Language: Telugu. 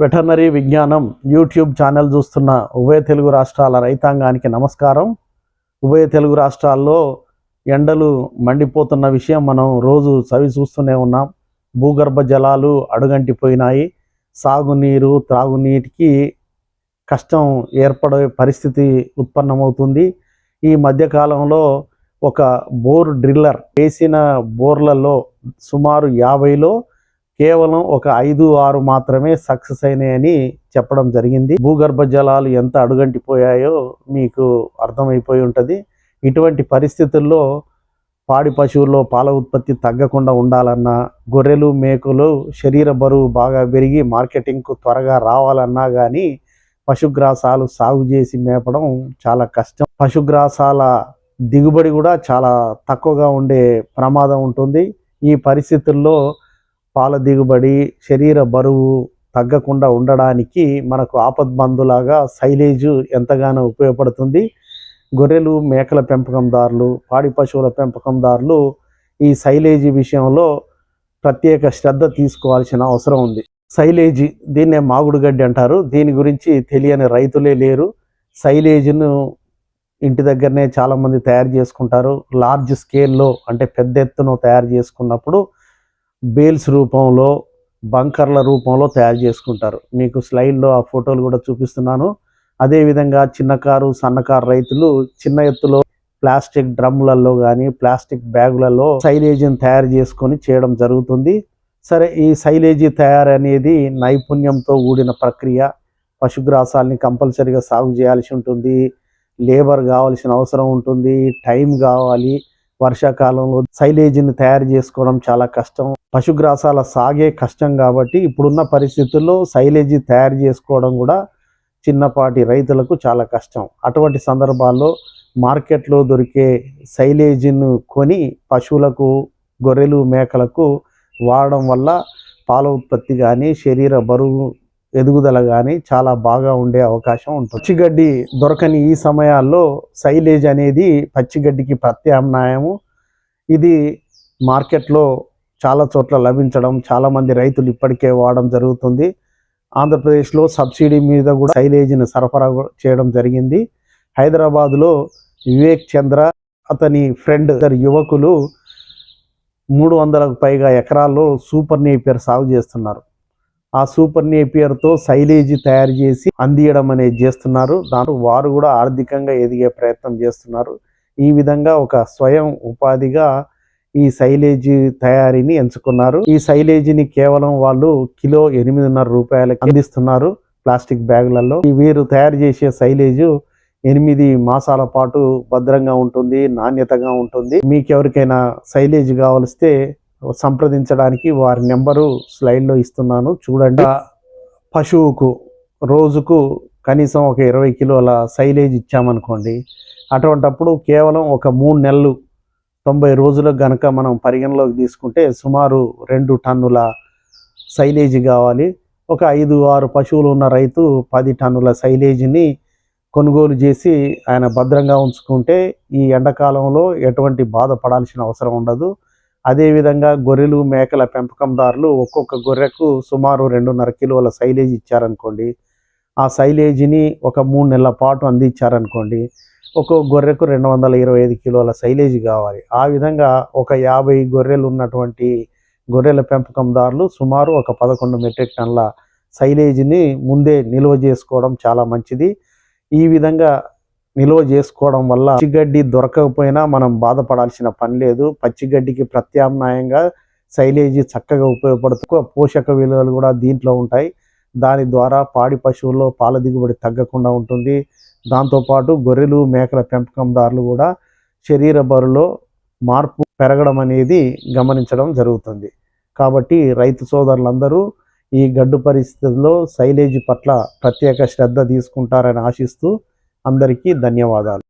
వెటర్నరీ విజ్ఞానం యూట్యూబ్ ఛానల్ చూస్తున్న ఉభయ తెలుగు రాష్ట్రాల రైతాంగానికి నమస్కారం. ఉభయ తెలుగు రాష్ట్రాల్లో ఎండలు మండిపోతున్న విషయం మనం రోజు చవి చూస్తూనే ఉన్నాం. భూగర్భ జలాలు అడుగంటిపోయినాయి. సాగునీరు త్రాగునీటికి కష్టం ఏర్పడే పరిస్థితి ఉత్పన్నమవుతుంది. ఈ మధ్యకాలంలో ఒక బోర్ డ్రిల్లర్ వేసిన బోర్లలో సుమారు యాభైలో కేవలం ఒక ఐదు ఆరు మాత్రమే సక్సెస్ అయినాయని చెప్పడం జరిగింది. భూగర్భ జలాలు ఎంత అడుగంటిపోయాయో మీకు అర్థమైపోయి ఉంటుంది. ఇటువంటి పరిస్థితుల్లో పాడి పశువుల్లో పాల ఉత్పత్తి తగ్గకుండా ఉండాలన్నా గొర్రెలు మేకలు శరీర బరువు బాగా పెరిగి మార్కెటింగ్కు త్వరగా రావాలన్నా కానీ పశుగ్రాసాలు సాగు చేసి మేపడం చాలా కష్టం. పశుగ్రాసాల దిగుబడి కూడా చాలా తక్కువగా ఉండే ప్రమాదం ఉంటుంది. ఈ పరిస్థితుల్లో పాల దిగుబడి శరీర బరువు తగ్గకుండా ఉండడానికి మనకు ఆపద్బంధులాగా సైలేజ్ ఎంతగానో ఉపయోగపడుతుంది. గొర్రెలు మేకల పెంపకందారులు పాడి పశువుల పెంపకందారులు ఈ సైలేజీ విషయంలో ప్రత్యేక శ్రద్ధ తీసుకోవాల్సిన అవసరం ఉంది. సైలేజీ దీన్నే మాగుడు గడ్డి అంటారు. దీని గురించి తెలియని రైతులే లేరు. సైలేజ్ను ఇంటి దగ్గరనే చాలామంది తయారు చేసుకుంటారు. లార్జ్ స్కేల్లో అంటే పెద్ద ఎత్తున తయారు చేసుకున్నప్పుడు బేల్స్ రూపంలో బంకర్ల రూపంలో తయారు చేసుకుంటారు. మీకు స్లైడ్లో ఆ ఫోటోలు కూడా చూపిస్తున్నాను. అదేవిధంగా చిన్న కారు సన్నకారు రైతులు చిన్న ఎత్తులో ప్లాస్టిక్ డ్రమ్లలో కానీ ప్లాస్టిక్ బ్యాగులలో సైలేజీని తయారు చేసుకొని చేయడం జరుగుతుంది. సరే ఈ సైలేజీ తయారు అనేది నైపుణ్యంతో కూడిన ప్రక్రియ. పశుగ్రాసాల్ని కంపల్సరీగా సాగు చేయాల్సి ఉంటుంది. లేబర్ కావాల్సిన అవసరం ఉంటుంది టైం కావాలి వర్షాకాలంలో సైలేజీని తయారు చేసుకోవడం చాలా కష్టం. పశుగ్రాసాల సాగే కష్టం కాబట్టి ఇప్పుడున్న పరిస్థితుల్లో సైలేజీ తయారు చేసుకోవడం కూడా చిన్నపాటి రైతులకు చాలా కష్టం. అటువంటి సందర్భాల్లో మార్కెట్లో దొరికే సైలేజీను కొని పశువులకు గొర్రెలు మేకలకు వాడడం వల్ల పాల ఉత్పత్తి కానీ శరీర బరువు ఎదుగుదల కానీ చాలా బాగా ఉండే అవకాశం ఉంటుంది. పచ్చిగడ్డి దొరకని ఈ సమయాల్లో సైలేజ్ అనేది పచ్చిగడ్డికి ప్రత్యామ్నాయము. ఇది మార్కెట్లో చాలా చోట్ల లభించడం చాలామంది రైతులు ఇప్పటికే వాడడం జరుగుతుంది. ఆంధ్రప్రదేశ్లో సబ్సిడీ మీద కూడా సైలేజ్ని సరఫరా చేయడం జరిగింది. హైదరాబాద్లో వివేక్ చంద్ర అతని ఫ్రెండ్ ఇద్దరు యువకులు మూడు వందలకు పైగా ఎకరాల్లో సూపర్ నేపియర్ సాగు చేస్తున్నారు. ఆ సూపర్ నేపియర్తో సైలేజీ తయారు చేసి అందియడం అనేది చేస్తున్నారు. దాంట్లో వారు కూడా ఆర్థికంగా ఎదిగే ప్రయత్నం చేస్తున్నారు. ఈ విధంగా ఒక స్వయం ఉపాధిగా ఈ సైలేజీ తయారీని ఎంచుకున్నారు. ఈ సైలేజీని కేవలం వాళ్ళు కిలో ఎనిమిదిన్నర రూపాయలకి అందిస్తున్నారు ప్లాస్టిక్ బ్యాగులలో. ఈ వీరు తయారు చేసే సైలేజు ఎనిమిది మాసాల పాటు భద్రంగా ఉంటుంది నాణ్యతగా ఉంటుంది. మీకు ఎవరికైనా సైలేజ్ కావలిస్తే సంప్రదించడానికి వారి నెంబరు స్లైడ్లో ఇస్తున్నాను. చూడండి. పశువుకు రోజుకు కనీసం ఒక ఇరవై కిలోల సైలేజ్ ఇచ్చామనుకోండి అటువంటప్పుడు కేవలం ఒక మూడు నెలలు తొంభై రోజులకు గనక మనం పరిగణలోకి తీసుకుంటే సుమారు రెండు టన్నుల సైలేజ్ కావాలి. ఒక ఐదు ఆరు పశువులు ఉన్న రైతు పది టన్నుల సైలేజీని కొనుగోలు చేసి ఆయన భద్రంగా ఉంచుకుంటే ఈ ఎండాకాలంలో ఎటువంటి బాధపడాల్సిన అవసరం ఉండదు. అదేవిధంగా గొర్రెలు మేకల పెంపకందారులు ఒక్కొక్క గొర్రెకు సుమారు రెండున్నర కిలోల సైలేజ్ ఇచ్చారనుకోండి. ఆ సైలేజీని ఒక మూడు నెలల పాటు అందించారనుకోండి. ఒక్కొక్క గొర్రెకు రెండు వందల ఇరవై ఐదు కిలోల సైలేజ్ కావాలి. ఆ విధంగా ఒక యాభై గొర్రెలు ఉన్నటువంటి గొర్రెల పెంపకందారులు సుమారు ఒక పదకొండు మెట్రిక్ టన్ల సైలేజీని ముందే నిల్వ చేసుకోవడం చాలా మంచిది. ఈ విధంగా నిల్వ చేసుకోవడం వల్ల పచ్చిగడ్డి దొరకకపోయినా మనం బాధపడాల్సిన పని లేదు. పచ్చిగడ్డికి ప్రత్యామ్నాయంగా సైలేజీ చక్కగా ఉపయోగపడుతూ పోషక విలువలు కూడా దీంట్లో ఉంటాయి. దాని ద్వారా పాడి పశువుల్లో పాల దిగుబడి తగ్గకుండా ఉంటుంది. దాంతోపాటు గొర్రెలు మేకల పెంపకందారులు కూడా శరీర బరులో మార్పు పెరగడం అనేది గమనించడం జరుగుతుంది. కాబట్టి రైతు సోదరులందరూ ఈ గడ్డు పరిస్థితుల్లో సైలేజీ పట్ల ప్రత్యేక శ్రద్ధ తీసుకుంటారని ఆశిస్తూ అందరికీ ధన్యవాదాలు